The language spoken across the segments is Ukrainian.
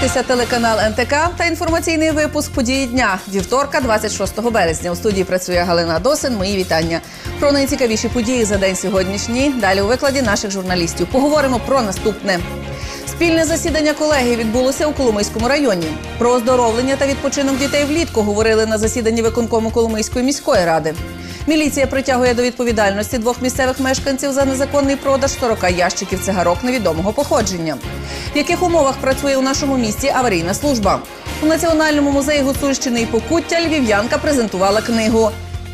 дивитеся телеканал НТК та інформаційний випуск події дня вівторка, 26 березня. У студії працює Галина Досин. Мої вітання. Про найцікавіші події за день сьогоднішній. Далі у викладі наших журналістів. Поговоримо про наступне. Спільне засідання колегії відбулося у Коломийському районі. Про оздоровлення та відпочинок дітей влітку говорили на засіданні виконкому Коломийської міської ради. Міліція притягує до відповідальності двох місцевих мешканців за незаконний продаж 40 ящиків цигарок невідомого походження. В яких умовах працює у нашому місті аварійна служба? У Національному музеї Гуцульщини і Покуття львів'янка презентувала книгу.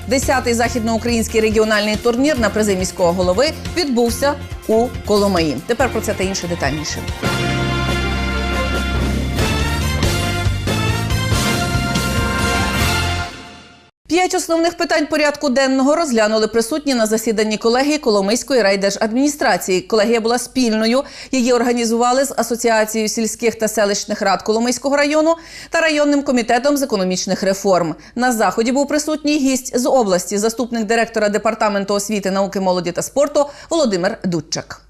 Десятий західноукраїнський регіональний турнір на призи міського голови відбувся у Коломиї. Тепер про це та інше детальніше. П'ять основних питань порядку денного розглянули присутні на засіданні колегії Коломийської райдержадміністрації. Колегія була спільною. Її організували з Асоціацією сільських та селищних рад Коломийського району та районним комітетом з економічних реформ. На заході був присутній гість з області, заступник директора департаменту освіти, науки, молоді та спорту Володимир Дудчак.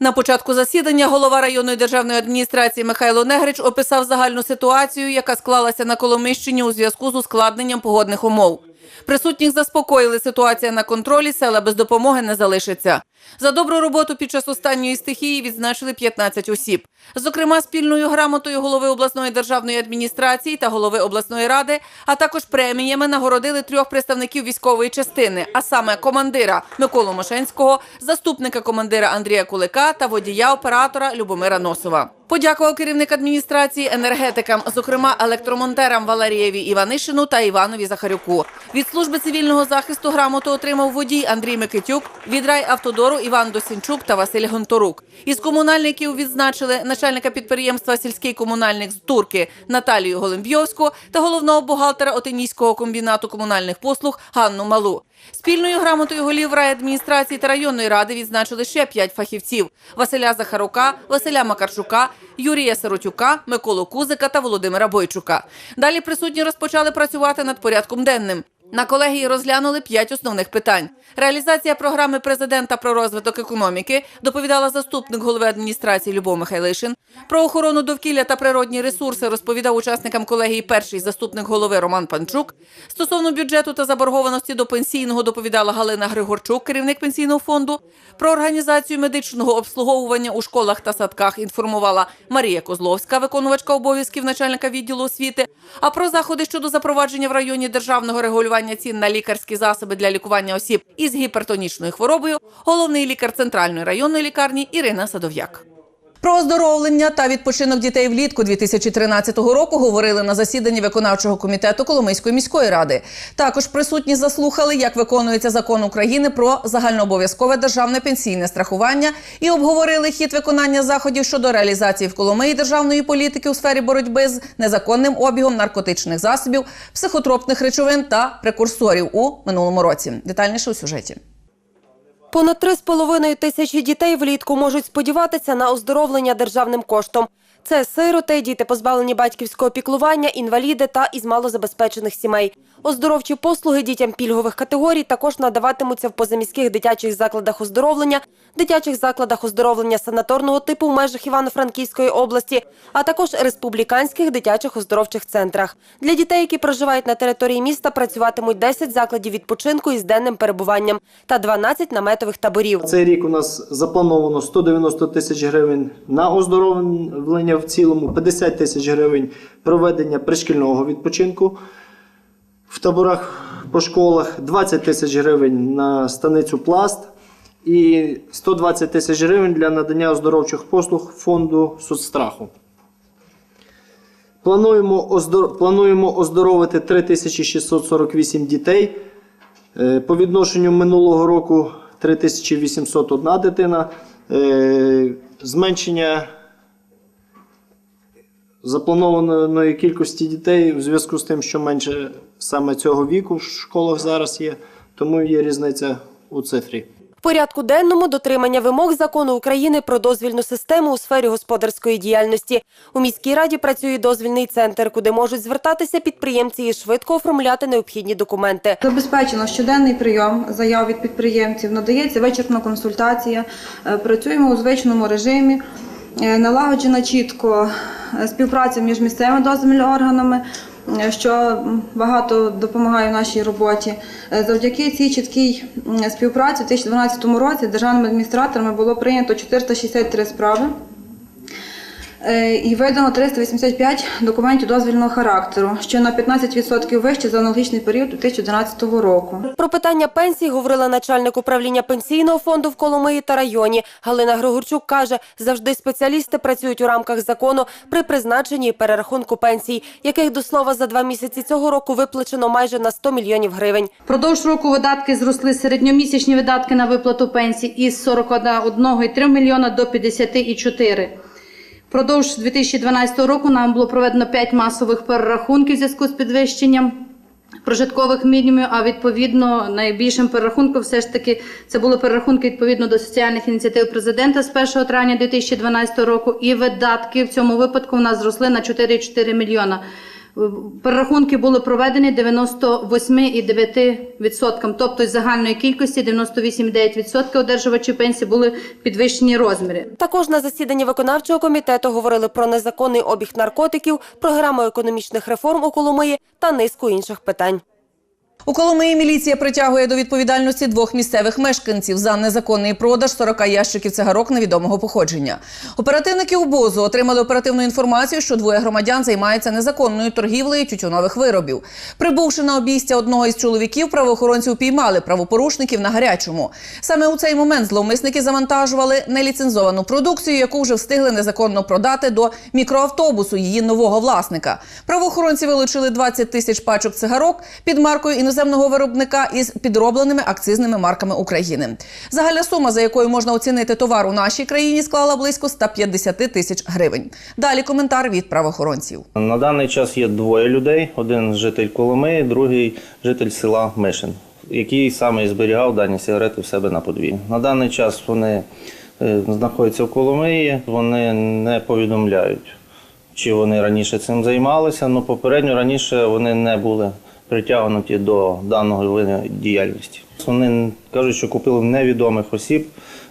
На початку засідання голова районної державної адміністрації Михайло Негрич описав загальну ситуацію, яка склалася на Коломищині у зв'язку з ускладненням погодних умов. Присутніх заспокоїли ситуація на контролі, села без допомоги не залишиться. За добру роботу під час останньої стихії відзначили 15 осіб. Зокрема, спільною грамотою голови обласної державної адміністрації та голови обласної ради, а також преміями нагородили трьох представників військової частини, а саме командира Миколу Мошенського, заступника командира Андрія Кулика та водія оператора Любомира Носова. Подякував керівник адміністрації енергетикам, зокрема електромонтерам Валерієві Іванишину та Іванові Захарюку. Від служби цивільного захисту грамоту отримав водій Андрій Микитюк, від райавтодору Іван Досінчук та Василь Гонторук. Із комунальників відзначили начальника підприємства сільський комунальник з Турки Наталію Голембйовську та головного бухгалтера Отинійського комбінату комунальних послуг Ганну Малу. Спільною грамотою голів райадміністрації та районної ради відзначили ще п'ять фахівців: Василя Захарука, Василя Макарчука, Юрія Сиротюка, Миколу Кузика та Володимира Бойчука. Далі присутні розпочали працювати над порядком денним. На колегії розглянули п'ять основних питань. Реалізація програми президента про розвиток економіки доповідала заступник голови адміністрації Любов Михайлишин. Про охорону довкілля та природні ресурси розповідав учасникам колегії перший заступник голови Роман Панчук. Стосовно бюджету та заборгованості до пенсійного доповідала Галина Григорчук, керівник пенсійного фонду. Про організацію медичного обслуговування у школах та садках інформувала Марія Козловська, виконувачка обов'язків начальника відділу освіти. А про заходи щодо запровадження в районі державного регулювання цін на лікарські засоби для лікування осіб із гіпертонічною хворобою, головний лікар центральної районної лікарні Ірина Садов'як. Про оздоровлення та відпочинок дітей влітку 2013 року говорили на засіданні виконавчого комітету Коломийської міської ради. Також присутні заслухали, як виконується закон України про загальнообов'язкове державне пенсійне страхування і обговорили хід виконання заходів щодо реалізації в Коломиї державної політики у сфері боротьби з незаконним обігом наркотичних засобів, психотропних речовин та прекурсорів у минулому році. Детальніше у сюжеті. Понад 3,5 тисячі дітей влітку можуть сподіватися на оздоровлення державним коштом. Це сироти, діти позбавлені батьківського піклування, інваліди та із малозабезпечених сімей. Оздоровчі послуги дітям пільгових категорій також надаватимуться в позаміських дитячих закладах оздоровлення, дитячих закладах оздоровлення санаторного типу в межах Івано-Франківської області, а також республіканських дитячих оздоровчих центрах. Для дітей, які проживають на території міста, працюватимуть 10 закладів відпочинку із денним перебуванням та 12 наметових таборів. Цей рік у нас заплановано 190 тисяч гривень на оздоровлення в цілому, 50 тисяч гривень проведення пришкільного відпочинку в таборах по школах, 20 тисяч гривень на станицю пласт і 120 тисяч гривень для надання оздоровчих послуг фонду соцстраху. Плануємо, оздор... Плануємо оздоровити 3648 дітей. Е, По відношенню минулого року 3801 дитина. Е, Зменшення запланованої кількості дітей в зв'язку з тим, що менше саме цього віку в школах зараз є, тому є різниця у цифрі. В порядку денному дотримання вимог закону України про дозвільну систему у сфері господарської діяльності. У міській раді працює дозвільний центр, куди можуть звертатися підприємці і швидко оформляти необхідні документи. Забезпечено щоденний прийом заяв від підприємців, надається вичерпна консультація. Е, Працюємо у звичному режимі. Е, Налагоджена чітко е, співпраця між місцевими дозвільними органами, е, що багато допомагає в нашій роботі. Завдяки цій чіткій співпраці у 2012 році державними адміністраторами було прийнято 463 справи. Е, І видано 385 документів дозвільного характеру, що на 15% вище за аналогічний період 2011 року. Про питання пенсій говорила начальник управління пенсійного фонду в Коломиї та районі. Галина Григорчук каже, завжди спеціалісти працюють у рамках закону при призначенні і перерахунку пенсій, яких до слова за два місяці цього року виплачено майже на 100 мільйонів гривень. Продовж року видатки зросли середньомісячні видатки на виплату пенсій із 41,3 мільйона до 54. Продовж 2012 року нам було проведено 5 масових перерахунків в зв'язку з підвищенням прожиткових мінімумів, а відповідно найбільшим перерахунком все ж таки це були перерахунки відповідно до соціальних ініціатив президента з 1 травня 2012 року, і видатки в цьому випадку в нас зросли на 4,4 мільйона. Перерахунки були проведені 98,9%, тобто з загальної кількості 98,9% одержувачів пенсії були підвищені розміри. Також на засіданні виконавчого комітету говорили про незаконний обіг наркотиків, програму економічних реформ у Коломиї та низку інших питань. У Коломиї міліція притягує до відповідальності двох місцевих мешканців за незаконний продаж 40 ящиків цигарок невідомого походження. Оперативники УБОЗу отримали оперативну інформацію, що двоє громадян займаються незаконною торгівлею тютюнових виробів. Прибувши на обійстя одного із чоловіків, правоохоронці упіймали правопорушників на гарячому. Саме у цей момент зловмисники завантажували неліцензовану продукцію, яку вже встигли незаконно продати до мікроавтобусу її нового власника. Правоохоронці вилучили 20 тисяч пачок цигарок під маркою іноземного виробника із підробленими акцизними марками України. Загальна сума, за якою можна оцінити товар у нашій країні, склала близько 150 тисяч гривень. Далі коментар від правоохоронців. На даний час є двоє людей: один житель Коломиї, другий житель села Мишин, який саме зберігав дані сигарети в себе на подвір'ї. На даний час вони е, знаходяться в Коломиї, вони не повідомляють, чи вони раніше цим займалися. Ну попередньо раніше вони не були притягнуті до даного виду діяльності. Вони кажуть, що купили невідомих осіб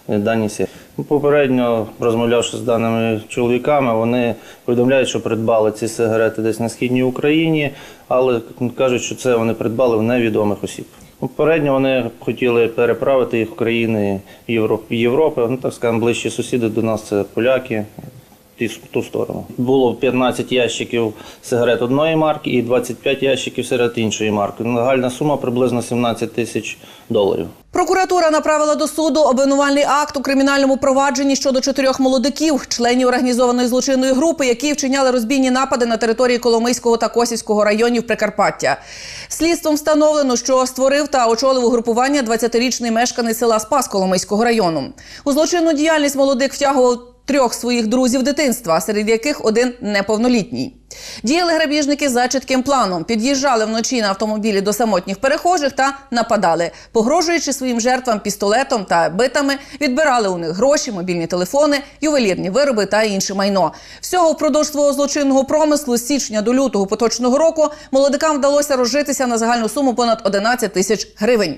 е, дані сигарети. Попередньо розмовлявши з даними чоловіками, вони повідомляють, що придбали ці сигарети десь на східній Україні, але кажуть, що це вони придбали в невідомих осіб. Попередньо вони хотіли переправити їх в країни Євро- Європи. Ну так скажемо, ближчі сусіди до нас це поляки. Ту сторону було 15 ящиків сигарет одної марки і 25 ящиків сигарет іншої марки. Нагальна сума приблизно 17 тисяч доларів. Прокуратура направила до суду обвинувальний акт у кримінальному провадженні щодо чотирьох молодиків, членів організованої злочинної групи, які вчиняли розбійні напади на території Коломийського та Косівського районів Прикарпаття. Слідством встановлено, що створив та очолив угрупування 20-річний мешканець села Спас Коломийського району. У злочинну діяльність молодик втягував трьох своїх друзів дитинства, серед яких один неповнолітній. Діяли грабіжники за чітким планом, під'їжджали вночі на автомобілі до самотніх перехожих та нападали, погрожуючи своїм жертвам пістолетом та битами, відбирали у них гроші, мобільні телефони, ювелірні вироби та інше майно. Всього впродовж свого злочинного промислу з січня до лютого поточного року молодикам вдалося розжитися на загальну суму понад 11 тисяч гривень.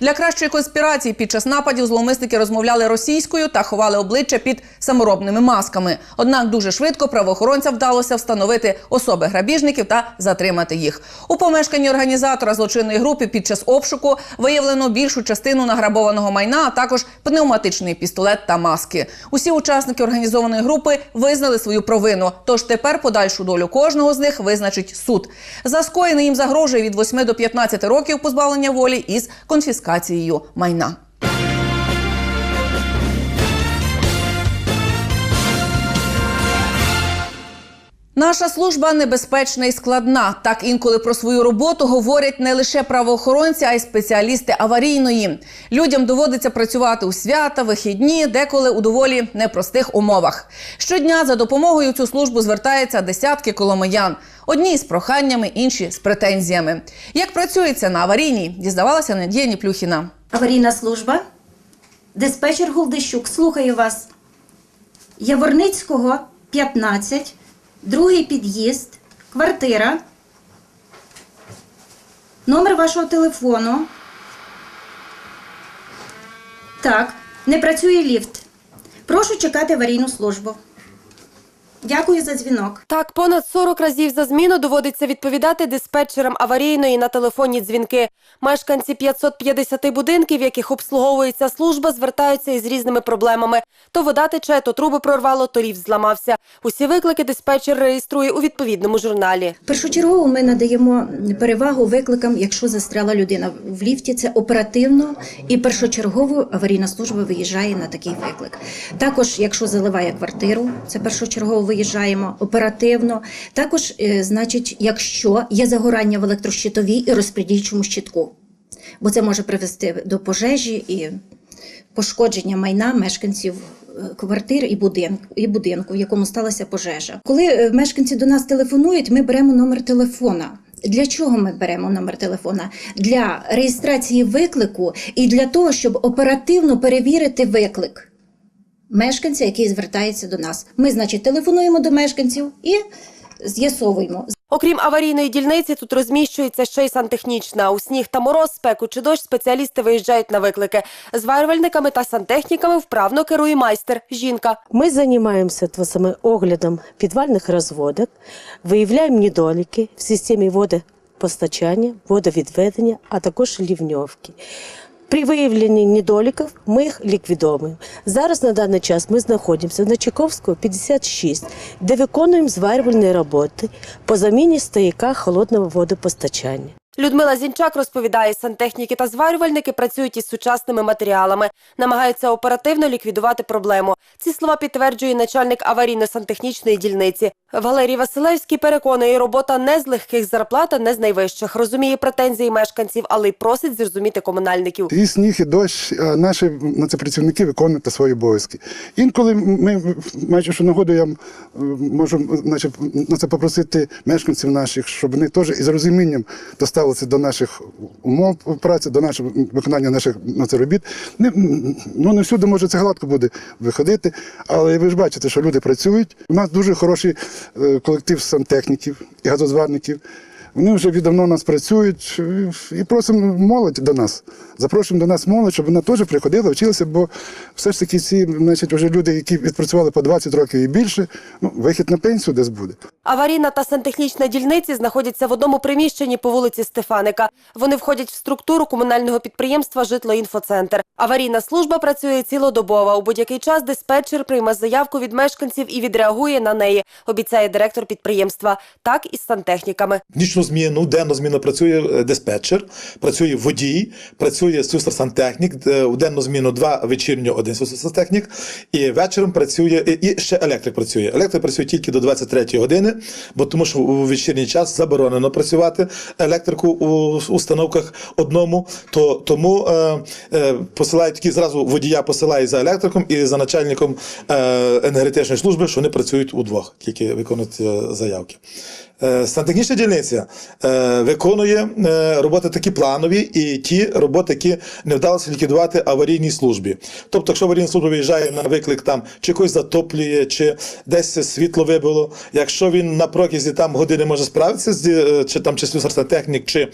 Для кращої конспірації під час нападів зловмисники розмовляли російською та ховали обличчя під саморобними масками. Однак дуже швидко правоохоронцям вдалося встановити особи грабіжників та затримати їх. У помешканні організатора злочинної групи під час обшуку виявлено більшу частину награбованого майна, а також пневматичний пістолет та маски. Усі учасники організованої групи визнали свою провину. Тож тепер подальшу долю кожного з них визначить суд. За скоєне їм загрожує від 8 до 15 років позбавлення волі із конфіскацією майна. Наша служба небезпечна і складна. Так інколи про свою роботу говорять не лише правоохоронці, а й спеціалісти аварійної. Людям доводиться працювати у свята, вихідні, деколи у доволі непростих умовах. Щодня за допомогою цю службу звертаються десятки коломиян. Одні з проханнями, інші з претензіями. Як працюється на аварійній, дізнавалася Надія Ніплюхіна. Аварійна служба. Диспетчер Гулдищук, слухаю вас. Яворницького, 15, другий під'їзд, квартира. Номер вашого телефону. Так, не працює ліфт. Прошу чекати аварійну службу. Дякую за дзвінок. Так, понад 40 разів за зміну доводиться відповідати диспетчерам аварійної на телефонні дзвінки. Мешканці 550 будинків, в яких обслуговується служба, звертаються із різними проблемами. То вода тече, то труби прорвало, то ліфт зламався. Усі виклики диспетчер реєструє у відповідному журналі. Першочергово ми надаємо перевагу викликам, якщо застряла людина в ліфті. Це оперативно і першочергово аварійна служба виїжджає на такий виклик. Також, якщо заливає квартиру, це першочергово виїжджаємо оперативно. Також, е, значить, якщо є загорання в електрощитовій і розподільчому щитку, бо це може привести до пожежі і пошкодження майна мешканців е, квартир і будинку, і будинку, в якому сталася пожежа. Коли е, мешканці до нас телефонують, ми беремо номер телефона. Для чого ми беремо номер телефона? Для реєстрації виклику і для того, щоб оперативно перевірити виклик мешканця, який звертається до нас. Ми, значить, телефонуємо до мешканців і з'ясовуємо, Окрім аварійної дільниці, тут розміщується ще й сантехнічна. У сніг та мороз, спеку чи дощ спеціалісти виїжджають на виклики. Зварювальниками та сантехніками вправно керує майстер – жінка. Ми займаємося саме оглядом підвальних розводок, виявляємо недоліки в системі водопостачання, водовідведення, а також лівньовки. При виявленні недоліків ми їх ліквідовуємо. Зараз на даний час ми знаходимося на Чайковського 56, де виконуємо зварювальні роботи по заміні стояка холодного водопостачання. Людмила Зінчак розповідає, сантехніки та зварювальники працюють із сучасними матеріалами, намагаються оперативно ліквідувати проблему. Ці слова підтверджує начальник аварійно-сантехнічної дільниці. Валерій Василевський переконує, робота не з легких зарплата, не з найвищих. Розуміє претензії мешканців, але й просить зрозуміти комунальників. І сніг, і дощ, а наші працівники виконують свої обов'язки. Інколи ми, маючи що нагоду, я можу значить, на це попросити мешканців наших, щоб вони теж із розумінням доставилися до наших умов праці, до нашого виконання наших на це робіт. Не, ну, не всюди, може, це гладко буде виходити, але ви ж бачите, що люди працюють. У нас дуже хороший е, колектив сантехніків і газозварників. Вони вже віддавно у нас працюють і просимо молодь до нас. Запрошуємо до нас молодь, щоб вона теж приходила, вчилася, бо все ж таки ці значить, вже люди, які відпрацювали по 20 років і більше, ну, вихід на пенсію десь буде. Аварійна та сантехнічна дільниці знаходяться в одному приміщенні по вулиці Стефаника. Вони входять в структуру комунального підприємства Житлоінфоцентр. Аварійна служба працює цілодобово. У будь-який час диспетчер прийме заявку від мешканців і відреагує на неї, обіцяє директор підприємства. Так і з сантехніками. Нічну зміну, денну зміну працює е, диспетчер, працює водій, працює слюсар-сантехнік, е, в денну зміну два вечірньо один слюсар-сантехнік, і вечором працює, і ще електрик працює. Електрик працює тільки до 23-ї години, бо тому що у вечірній час заборонено працювати електрику у установках одному, то тому е, е, посилають такі зразу водія посилає за електриком і за начальником е, енергетичної служби, що вони працюють удвох, тільки виконують е, заявки. Е, Сантехнічна дільниця е, виконує е, роботи такі планові і ті роботи, які не вдалося ліквідувати аварійній службі. Тобто, якщо аварійна служба виїжджає на виклик, там чи когось затоплює, чи десь світло вибило. Якщо він на протязі там години може справитися чи там чи слюсар-сантехнік, чи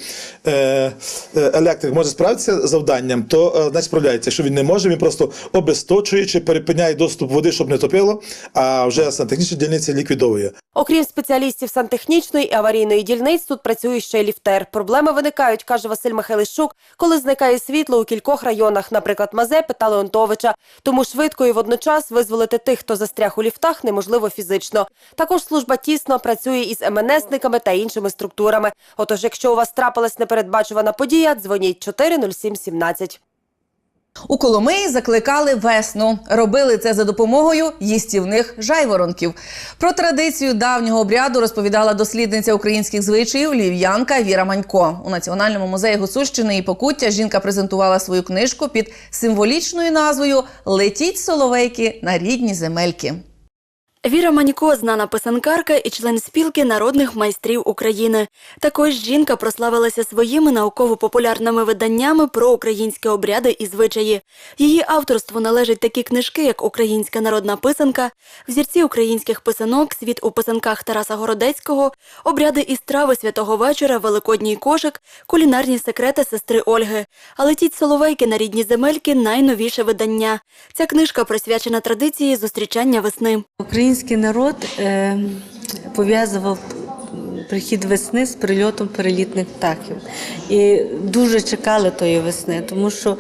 електрик може справитися з завданням, то значить справляється. Якщо він не може, він просто обесточує чи перепиняє доступ води, щоб не топило. А вже сантехнічна дільниця ліквідовує. Окрім спеціалістів сантехнічної і аварійної дільниць, тут працює ще й ліфтер. Проблеми виникають, каже Василь Михайлищук, коли зникає світло у кількох районах, наприклад, Мазепи та Леонтовича. Тому швидко і водночас визволити тих, хто застряг у ліфтах, неможливо фізично. Також служба тісно працює із МНСниками та іншими структурами. Отож, якщо у вас трапилась непередбачувана подія, дзвоніть 40717. У Коломиї закликали весну. Робили це за допомогою їстівних жайворонків. Про традицію давнього обряду розповідала дослідниця українських звичаїв лів'янка Віра Манько. У Національному музеї Гуцульщини і Покуття жінка презентувала свою книжку під символічною назвою Летіть соловейки на рідні земельки. Віра Манько – знана писанкарка і член спілки народних майстрів України. Також жінка прославилася своїми науково-популярними виданнями про українські обряди і звичаї. Її авторству належать такі книжки, як «Українська народна писанка», «Взірці українських писанок», «Світ у писанках Тараса Городецького», «Обряди і страви святого вечора», «Великодній кошик», «Кулінарні секрети сестри Ольги». А «Летіть соловейки на рідні земельки» – найновіше видання. Ця книжка присвячена традиції зустрічання весни. Український народ е, пов'язував прихід весни з прильотом перелітних птахів. І дуже чекали тої весни, тому що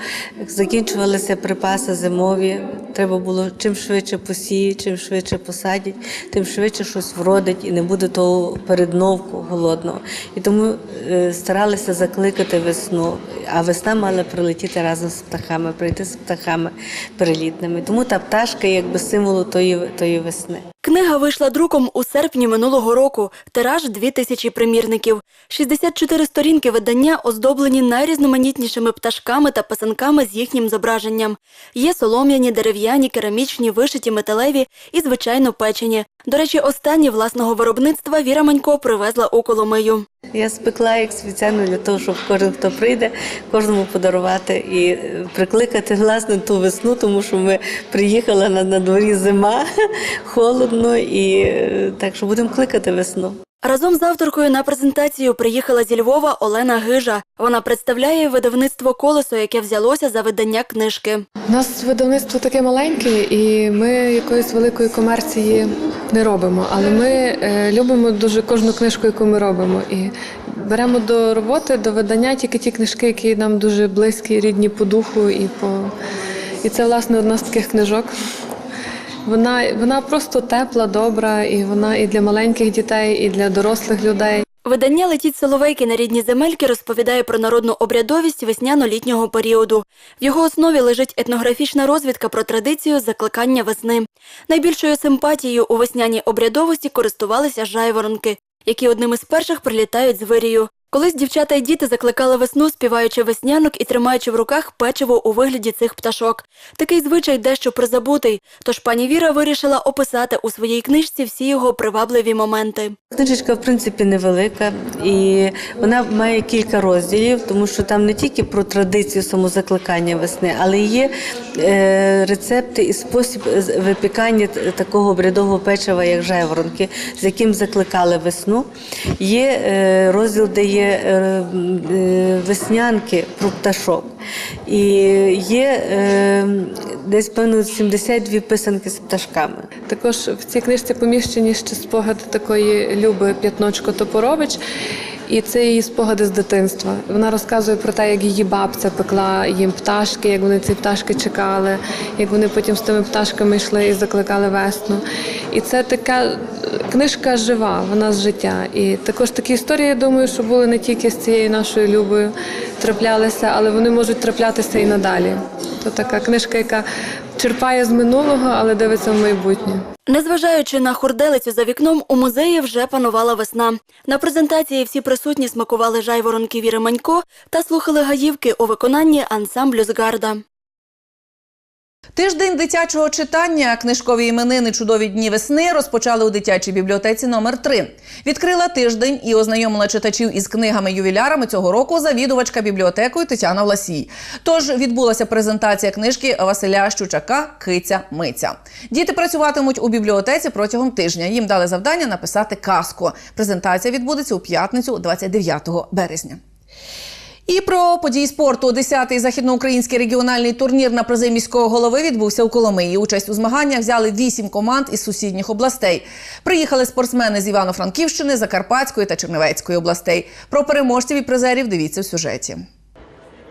закінчувалися припаси зимові. Треба було чим швидше посіють, чим швидше посадять, тим швидше щось вродить і не буде того передновку голодного. І тому е, старалися закликати весну. А весна мала прилетіти разом з птахами, прийти з птахами перелітними. Тому та пташка якби символу тої, тої весни. Книга вийшла друком у серпні минулого року. Тираж – дві тисячі примірників. 64 сторінки видання оздоблені найрізноманітнішими пташками та писанками з їхнім зображенням. Є солом'яні, дерев'яні, керамічні, вишиті металеві і, звичайно, печені. До речі, останні власного виробництва Віра Манько привезла у Коломию. Я спекла їх спеціально для того, щоб кожен, хто прийде, кожному подарувати і е, прикликати власне ту весну, тому що ми приїхали на, на дворі зима, холодно, і е, так що будемо кликати весну. Разом з авторкою на презентацію приїхала зі Львова Олена Гижа. Вона представляє видавництво «Колесо», яке взялося за видання книжки. У нас видавництво таке маленьке, і ми якоїсь великої комерції не робимо. Але ми е, любимо дуже кожну книжку, яку ми робимо. І беремо до роботи, до видання тільки ті книжки, які нам дуже близькі, рідні по духу. І, по... і це, власне, одна з таких книжок. Вона, вона просто тепла, добра, і вона і для маленьких дітей, і для дорослих людей. Видання «Летіть соловейки на рідні земельки» розповідає про народну обрядовість весняно-літнього періоду. В його основі лежить етнографічна розвідка про традицію закликання весни. Найбільшою симпатією у весняній обрядовості користувалися жайворонки, які одним із перших прилітають з вирію. Колись дівчата й діти закликали весну, співаючи веснянок і тримаючи в руках печиво у вигляді цих пташок. Такий звичай дещо призабутий, тож пані Віра вирішила описати у своїй книжці всі його привабливі моменти. Книжечка, в принципі, невелика, і вона має кілька розділів, тому що там не тільки про традицію самозакликання весни, але є е, рецепти і спосіб випікання такого обрядового печива, як жайворонки, з яким закликали весну. Є е, розділ, де є е, е, веснянки про пташок. І є е, десь певно 72 писанки з пташками. Також в цій книжці поміщені ще спогади такої Люби П'ятночко Топорович. І це її спогади з дитинства. Вона розказує про те, як її бабця пекла їм пташки, як вони ці пташки чекали, як вони потім з тими пташками йшли і закликали весну. І це така книжка жива, вона з життя. І також такі історії, я думаю, що були не тільки з цією нашою любою траплялися, але вони можуть траплятися і надалі. То така книжка, яка черпає з минулого, але дивиться в майбутнє. Незважаючи на хурделицю за вікном, у музеї вже панувала весна. На презентації всі присутні смакували жайворонки Віри Манько та слухали гаївки у виконанні ансамблю Згарда. Тиждень дитячого читання, книжкові іменини Чудові дні весни розпочали у дитячій бібліотеці номер 3 Відкрила тиждень і ознайомила читачів із книгами-ювілярами цього року завідувачка бібліотекою Тетяна Власій. Тож відбулася презентація книжки Василя Щучака Киця Миця. Діти працюватимуть у бібліотеці протягом тижня. Їм дали завдання написати казку. Презентація відбудеться у п'ятницю, 29 березня. І про події спорту. Десятий західноукраїнський регіональний турнір на призи міського голови відбувся у Коломиї. Участь у змаганнях взяли вісім команд із сусідніх областей. Приїхали спортсмени з Івано-Франківщини, Закарпатської та Чернівецької областей. Про переможців і призерів дивіться в сюжеті.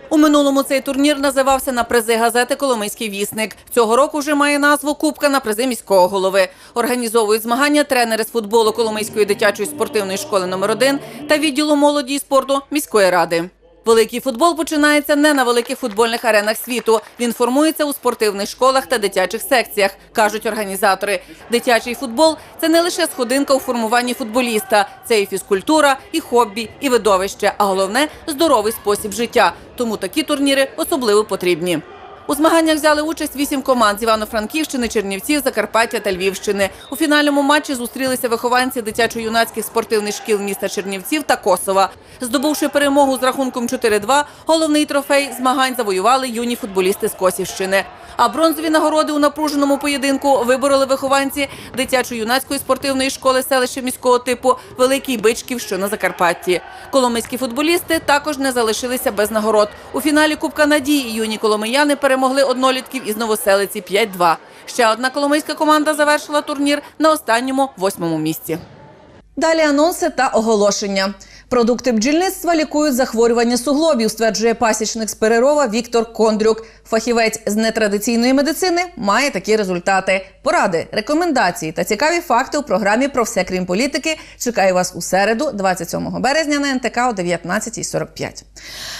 У минулому цей турнір називався на призи газети Коломийський вісник. Цього року вже має назву Кубка на призи міського голови. Організовують змагання тренери з футболу Коломийської дитячої спортивної школи номер 1 та відділу молоді і спорту міської ради. Великий футбол починається не на великих футбольних аренах світу. Він формується у спортивних школах та дитячих секціях, кажуть організатори. Дитячий футбол це не лише сходинка у формуванні футболіста, це і фізкультура, і хобі, і видовище, а головне здоровий спосіб життя. Тому такі турніри особливо потрібні. У змаганнях взяли участь вісім команд з Івано-Франківщини, Чернівців, Закарпаття та Львівщини. У фінальному матчі зустрілися вихованці дитячо-юнацьких спортивних шкіл міста Чернівців та Косова. Здобувши перемогу з рахунком 4-2, головний трофей змагань завоювали юні футболісти з Косівщини. А бронзові нагороди у напруженому поєдинку вибороли вихованці дитячо-юнацької спортивної школи селища міського типу Великий Бичків, що на Закарпатті. Коломийські футболісти також не залишилися без нагород. У фіналі Кубка Надії юні коломияни перемогли однолітків із Новоселиці 5-2. Ще одна коломийська команда завершила турнір на останньому восьмому місці. Далі анонси та оголошення. Продукти бджільництва лікують захворювання суглобів, стверджує пасічник з Перерова Віктор Кондрюк. Фахівець з нетрадиційної медицини має такі результати. Поради, рекомендації та цікаві факти у програмі про все крім політики. Чекаю вас у середу, 27 березня на НТК о 19.45.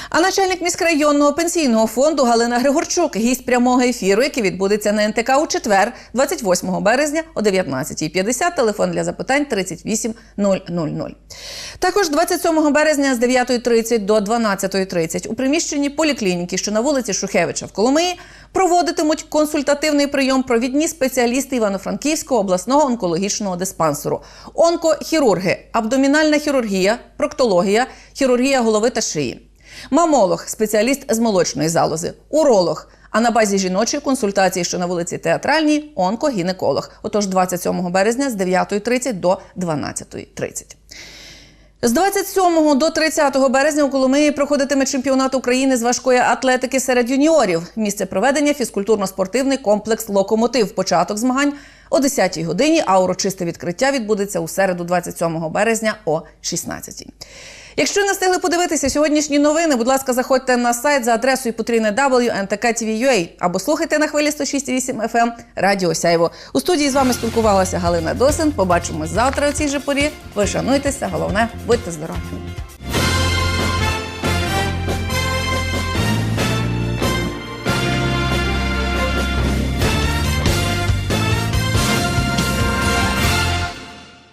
А начальник міськрайонного пенсійного фонду Галина Григорчук гість прямого ефіру, який відбудеться на НТК у четвер, 28 березня о 19.50. Телефон для запитань 38 000. Також 27 березня з 9.30 до 12.30 у приміщенні поліклініки, що на вулиці Шухевича в Коломиї, проводитимуть консультативний прийом провідні спеціалісти Івано-Франківського обласного онкологічного диспансеру, онкохірурги, абдомінальна хірургія, проктологія, хірургія голови та шиї. Мамолог, спеціаліст з молочної залози, уролог. А на базі жіночої консультації, що на вулиці Театральній, онкогінеколог. Отож, 27 березня з 9.30 до 12.30. З 27 до 30 березня у Коломиї проходитиме чемпіонат України з важкої атлетики серед юніорів. Місце проведення фізкультурно-спортивний комплекс Локомотив. Початок змагань о 10 годині, а урочисте відкриття відбудеться у середу, 27 березня о 16. Якщо не встигли подивитися сьогоднішні новини, будь ласка, заходьте на сайт за адресою потрійне WNTK.TV.ua або слухайте на хвилі 106.8 FM Радіо Сяйво. У студії з вами спілкувалася Галина Досин. Побачимось завтра у цій же порі. Ви шануйтеся, головне, будьте здорові.